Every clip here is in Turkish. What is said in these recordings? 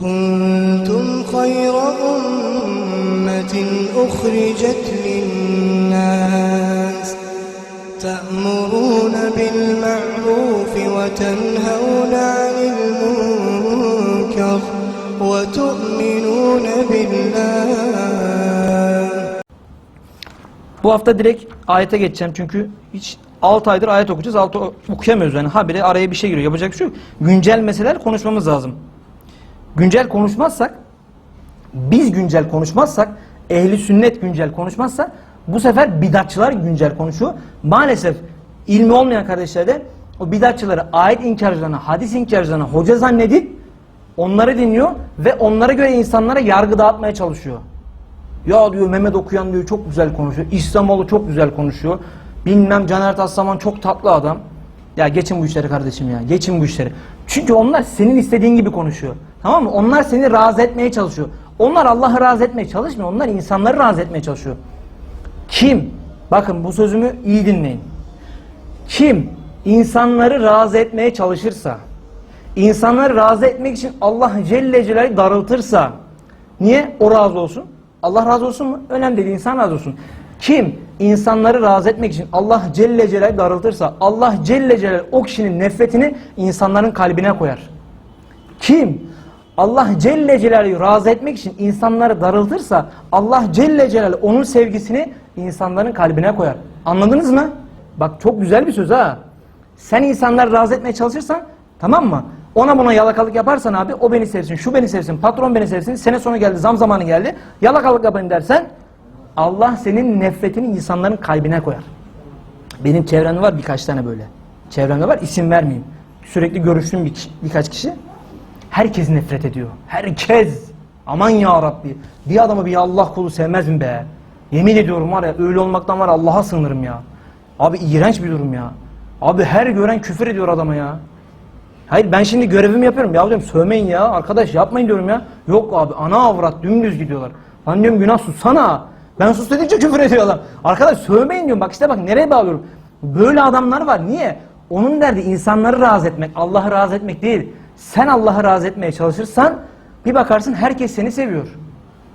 كنتم خير أمة أخرجت للناس تأمرون بالمعروف وتنهون عن المنكر وتؤمنون بالله Bu hafta direkt ayete geçeceğim çünkü hiç 6 aydır ayet okuyacağız. 6 okuyamıyoruz yani. Habire araya bir şey giriyor. Yapacak bir şey yok. Güncel meseleler konuşmamız lazım. Güncel konuşmazsak biz güncel konuşmazsak ehli sünnet güncel konuşmazsa bu sefer bidatçılar güncel konuşuyor. Maalesef ilmi olmayan kardeşler de o bidatçıları ayet inkarcılarına, hadis inkarcılarına hoca zannedip onları dinliyor ve onlara göre insanlara yargı dağıtmaya çalışıyor. Ya diyor Mehmet Okuyan diyor çok güzel konuşuyor. İslamoğlu çok güzel konuşuyor. Bilmem Caner Taslaman çok tatlı adam. Ya geçin bu işleri kardeşim ya. Geçin bu işleri. Çünkü onlar senin istediğin gibi konuşuyor. Tamam mı? Onlar seni razı etmeye çalışıyor. Onlar Allah'ı razı etmeye çalışmıyor. Onlar insanları razı etmeye çalışıyor. Kim? Bakın bu sözümü iyi dinleyin. Kim insanları razı etmeye çalışırsa, insanları razı etmek için Allah Celle Celaluhu darıltırsa, niye? O razı olsun. Allah razı olsun mu? Önemli değil, insan razı olsun. Kim insanları razı etmek için Allah Celle Celaluhu darıltırsa, Allah Celle Celaluhu o kişinin nefretini insanların kalbine koyar. Kim Allah Celle Celaluhu razı etmek için insanları darıltırsa Allah Celle Celaluhu onun sevgisini insanların kalbine koyar. Anladınız mı? Bak çok güzel bir söz ha. Sen insanları razı etmeye çalışırsan tamam mı? Ona buna yalakalık yaparsan abi o beni sevsin, şu beni sevsin, patron beni sevsin, sene sonu geldi, zam zamanı geldi. Yalakalık yapın dersen Allah senin nefretini insanların kalbine koyar. Benim çevremde var birkaç tane böyle. Çevremde var isim vermeyeyim. Sürekli görüştüğüm bir, birkaç kişi. Herkes nefret ediyor. Herkes. Aman ya Rabbi. Bir adamı bir Allah kulu sevmez mi be? Yemin ediyorum var ya öyle olmaktan var Allah'a sığınırım ya. Abi iğrenç bir durum ya. Abi her gören küfür ediyor adama ya. Hayır ben şimdi görevimi yapıyorum. Ya diyorum sövmeyin ya arkadaş yapmayın diyorum ya. Yok abi ana avrat dümdüz gidiyorlar. Lan diyorum günah sussana. Ben sus dedikçe küfür ediyor adam. Arkadaş sövmeyin diyorum. Bak işte bak nereye bağlıyorum. Böyle adamlar var. Niye? Onun derdi insanları razı etmek. Allah'ı razı etmek değil. Sen Allah'ı razı etmeye çalışırsan bir bakarsın herkes seni seviyor.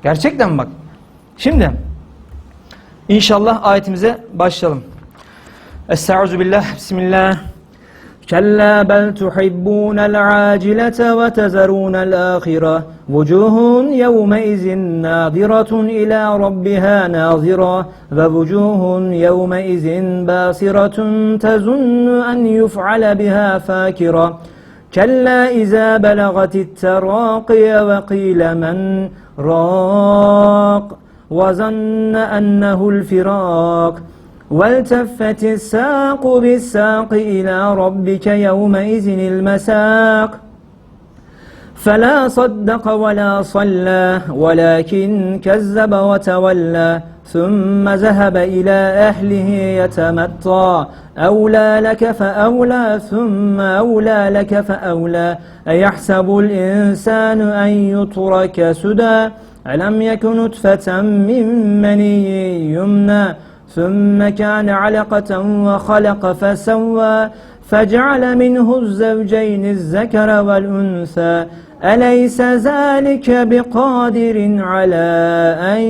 Gerçekten bak. Şimdi inşallah ayetimize başlayalım. Estaizu billah. Bismillah. كلا بل تحبون العاجلة وتذرون الآخرة. وجوه يومئذ ناظرة إلى ربها ناظرة. ووجوه يومئذ باسرة تظن أن يفعل بها فاكرة. كلا إذا بلغت التراقي وقيل من راق وظن أنه الفراق. والتفت الساق بالساق إلى ربك يومئذ المساق. فلا صدق ولا صلى ولكن كذب وتولى ثم ذهب إلى أهله يتمطى. أولى لك فأولى ثم أولى لك فأولى. أيحسب الإنسان أن يترك سدى؟ ألم يكن نطفة من مني يمنى؟ ثم كان علقة وخلق فسوى فجعل منه الزوجين الذكر والأنثى أليس ذلك بقادر على أن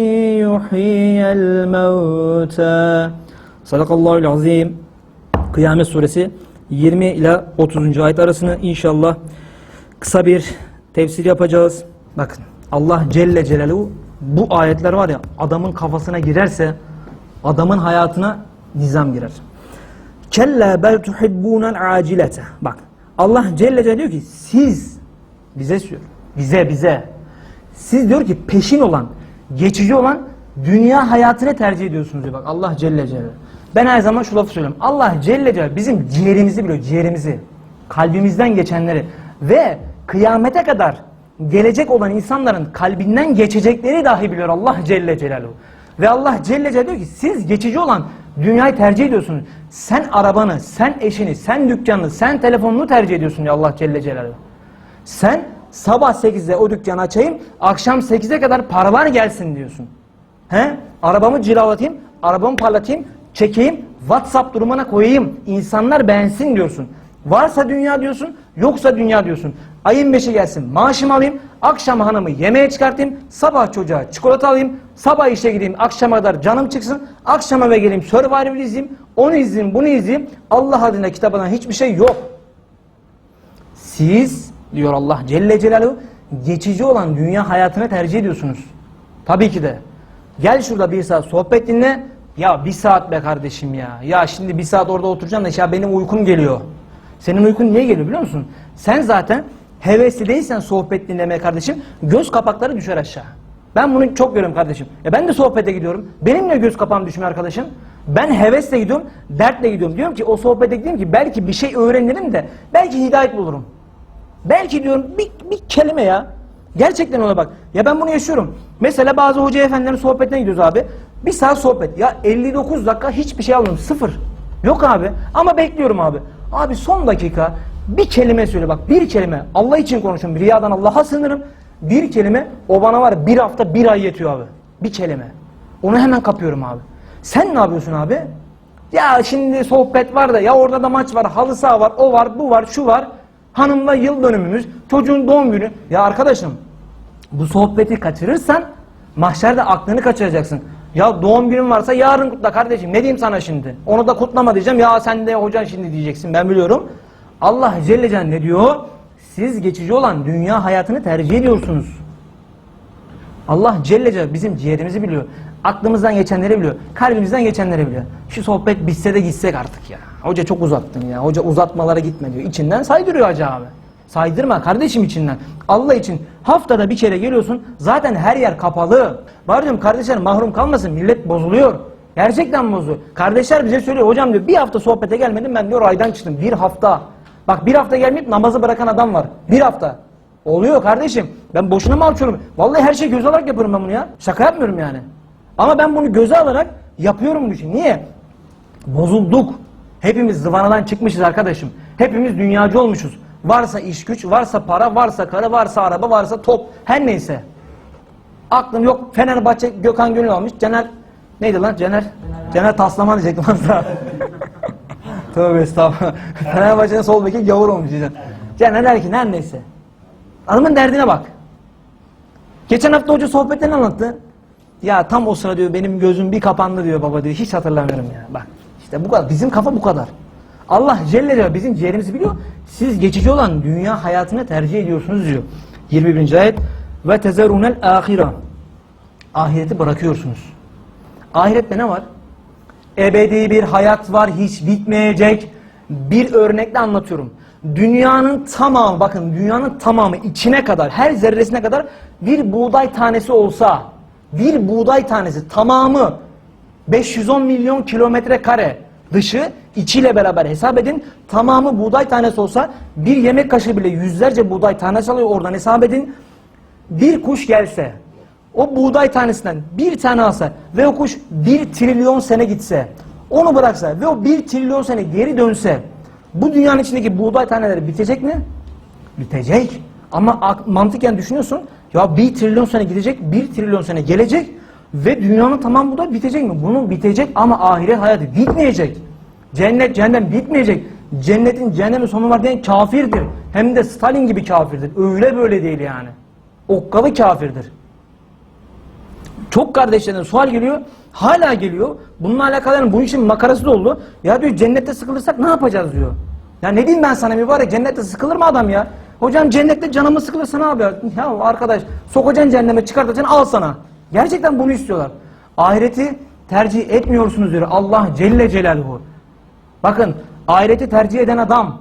يحيي الموتى صدق الله العظيم Kıyamet suresi 20 ila 30. ayet arasını inşallah kısa bir tefsir yapacağız. Bakın Allah Celle Celaluhu bu ayetler var ya adamın kafasına girerse adamın hayatına nizam girer. Kella bel tuhibbunel acilete. Bak Allah Celle Celaluhu diyor ki siz bize diyor. Bize bize. Siz diyor ki peşin olan, geçici olan dünya hayatını tercih ediyorsunuz diyor. Bak Allah Celle Celaluhu. Ben her zaman şu lafı söylüyorum. Allah Celle Celaluhu bizim ciğerimizi biliyor, ciğerimizi. Kalbimizden geçenleri ve kıyamete kadar gelecek olan insanların kalbinden geçecekleri dahi biliyor Allah Celle Celaluhu. Ve Allah Celle Celaluhu diyor ki siz geçici olan dünyayı tercih ediyorsunuz. Sen arabanı, sen eşini, sen dükkanını, sen telefonunu tercih ediyorsun ya Allah Celle Celaluhu. Sen sabah 8'de o dükkanı açayım, akşam 8'e kadar paralar gelsin diyorsun. He? Arabamı cilalatayım, arabamı parlatayım, çekeyim, WhatsApp durumuna koyayım, insanlar beğensin diyorsun. Varsa dünya diyorsun, yoksa dünya diyorsun. Ayın beşi gelsin maaşımı alayım. Akşam hanımı yemeğe çıkartayım. Sabah çocuğa çikolata alayım. Sabah işe gideyim. Akşama kadar canım çıksın. Akşam eve geleyim. Survivor izleyeyim. Onu izleyeyim. Bunu izleyeyim. Allah adına kitabına hiçbir şey yok. Siz diyor Allah Celle Celaluhu geçici olan dünya hayatını tercih ediyorsunuz. Tabii ki de. Gel şurada bir saat sohbet dinle. Ya bir saat be kardeşim ya. Ya şimdi bir saat orada oturacaksın da ya benim uykum geliyor. Senin uykun niye geliyor biliyor musun? Sen zaten hevesli değilsen sohbet dinlemeye kardeşim göz kapakları düşer aşağı. Ben bunu çok görüyorum kardeşim. E ben de sohbete gidiyorum. Benim de göz kapağım düşmüyor arkadaşım. Ben hevesle gidiyorum, dertle gidiyorum. Diyorum ki o sohbete gideyim ki belki bir şey öğrenirim de belki hidayet bulurum. Belki diyorum bir, bir kelime ya. Gerçekten ona bak. Ya ben bunu yaşıyorum. Mesela bazı hoca efendilerin sohbetine gidiyoruz abi. Bir saat sohbet. Ya 59 dakika hiçbir şey almıyorum. Sıfır. Yok abi. Ama bekliyorum abi. Abi son dakika bir kelime söyle bak. Bir kelime. Allah için konuşuyorum. Riyadan Allah'a sığınırım. Bir kelime o bana var bir hafta bir ay yetiyor abi. Bir kelime. Onu hemen kapıyorum abi. Sen ne yapıyorsun abi? Ya şimdi sohbet var da ya orada da maç var, halı saha var, o var, bu var, şu var. Hanımla yıl dönümümüz, çocuğun doğum günü. Ya arkadaşım bu sohbeti kaçırırsan mahşerde aklını kaçıracaksın. Ya doğum günün varsa yarın kutla kardeşim. Ne diyeyim sana şimdi? Onu da kutlama diyeceğim. Ya sen de hocan şimdi diyeceksin. Ben biliyorum. Allah Celle Celle ne diyor? Siz geçici olan dünya hayatını tercih ediyorsunuz. Allah Celle Celle bizim ciğerimizi biliyor. Aklımızdan geçenleri biliyor. Kalbimizden geçenleri biliyor. Şu sohbet bitse de gitsek artık ya. Hoca çok uzattın ya. Hoca uzatmalara gitme diyor. İçinden saydırıyor hoca abi. Saydırma kardeşim içinden. Allah için haftada bir kere geliyorsun. Zaten her yer kapalı. Var diyorum kardeşler mahrum kalmasın. Millet bozuluyor. Gerçekten bozuluyor. Kardeşler bize söylüyor. Hocam diyor bir hafta sohbete gelmedim ben diyor aydan çıktım. Bir hafta. Bak bir hafta gelmeyip namazı bırakan adam var. Bir hafta. Oluyor kardeşim. Ben boşuna mı alçıyorum? Vallahi her şey göze alarak yapıyorum ben bunu ya. Şaka yapmıyorum yani. Ama ben bunu göze alarak yapıyorum bu işi. Niye? Bozulduk. Hepimiz zıvanadan çıkmışız arkadaşım. Hepimiz dünyacı olmuşuz. Varsa iş güç, varsa para, varsa karı, varsa araba, varsa top. Her neyse. Aklım yok. Fenerbahçe Gökhan Gönül almış. Caner neydi lan? Caner. Caner Taslaman diyecektim az daha. Tövbe estağfurullah. Fenerbahçe'nin sol beki gavur olmuş diyeceğim. Caner der ki her neyse. Adamın derdine bak. Geçen hafta hoca sohbetlerini anlattı. Ya tam o sıra diyor benim gözüm bir kapandı diyor baba diyor. Hiç hatırlamıyorum ya. Bak işte bu kadar. Bizim kafa bu kadar. Allah Celle Celaluhu bizim ciğerimizi biliyor. Siz geçici olan dünya hayatını tercih ediyorsunuz diyor. 21. ayet ve tezerunel ahira. Ahireti bırakıyorsunuz. Ahirette ne var? Ebedi bir hayat var, hiç bitmeyecek. Bir örnekle anlatıyorum. Dünyanın tamamı, bakın dünyanın tamamı içine kadar, her zerresine kadar bir buğday tanesi olsa, bir buğday tanesi tamamı 510 milyon kilometre kare dışı içiyle beraber hesap edin. Tamamı buğday tanesi olsa bir yemek kaşığı bile yüzlerce buğday tanesi alıyor oradan hesap edin. Bir kuş gelse o buğday tanesinden bir tane alsa ve o kuş bir trilyon sene gitse onu bıraksa ve o bir trilyon sene geri dönse bu dünyanın içindeki buğday taneleri bitecek mi? Bitecek. Ama mantıken düşünüyorsun ya bir trilyon sene gidecek bir trilyon sene gelecek ve dünyanın tamam buğday bitecek mi? Bunun bitecek ama ahiret hayatı bitmeyecek. Cennet cehennem bitmeyecek. Cennetin cehennemin sonu var diyen kafirdir. Hem de Stalin gibi kafirdir. Öyle böyle değil yani. Okkalı kafirdir. Çok kardeşlerden sual geliyor. Hala geliyor. Bununla alakalı yani bunun için makarası da oldu. Ya diyor cennette sıkılırsak ne yapacağız diyor. Ya ne diyeyim ben sana mübarek cennette sıkılır mı adam ya? Hocam cennette canımı sıkılırsa ne yapıyor? Ya arkadaş sokacaksın cehenneme çıkartacaksın al sana. Gerçekten bunu istiyorlar. Ahireti tercih etmiyorsunuz diyor Allah Celle Celaluhu. Bakın ahireti tercih eden adam,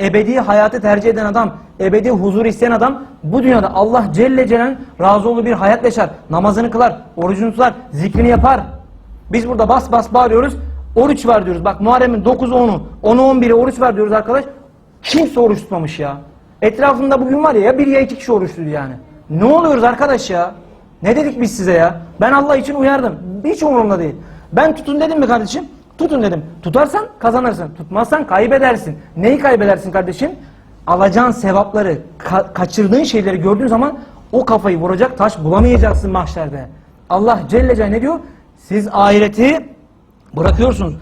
ebedi hayatı tercih eden adam, ebedi huzur isteyen adam bu dünyada Allah Celle Celal'in razı olduğu bir hayat yaşar. Namazını kılar, orucunu tutar, zikrini yapar. Biz burada bas bas bağırıyoruz. Oruç var diyoruz. Bak Muharrem'in 9'u 10'u, 10'u 11'i oruç var diyoruz arkadaş. Kimse oruç tutmamış ya. Etrafında bugün var ya ya bir ya iki kişi oruç tutuyor yani. Ne oluyoruz arkadaş ya? Ne dedik biz size ya? Ben Allah için uyardım. Hiç umurumda değil. Ben tutun dedim mi kardeşim? Tutun dedim. Tutarsan kazanırsın. Tutmazsan kaybedersin. Neyi kaybedersin kardeşim? Alacağın sevapları, ka- kaçırdığın şeyleri gördüğün zaman o kafayı vuracak taş bulamayacaksın mahşerde. Allah Celle Celle ne diyor? Siz ahireti bırakıyorsunuz.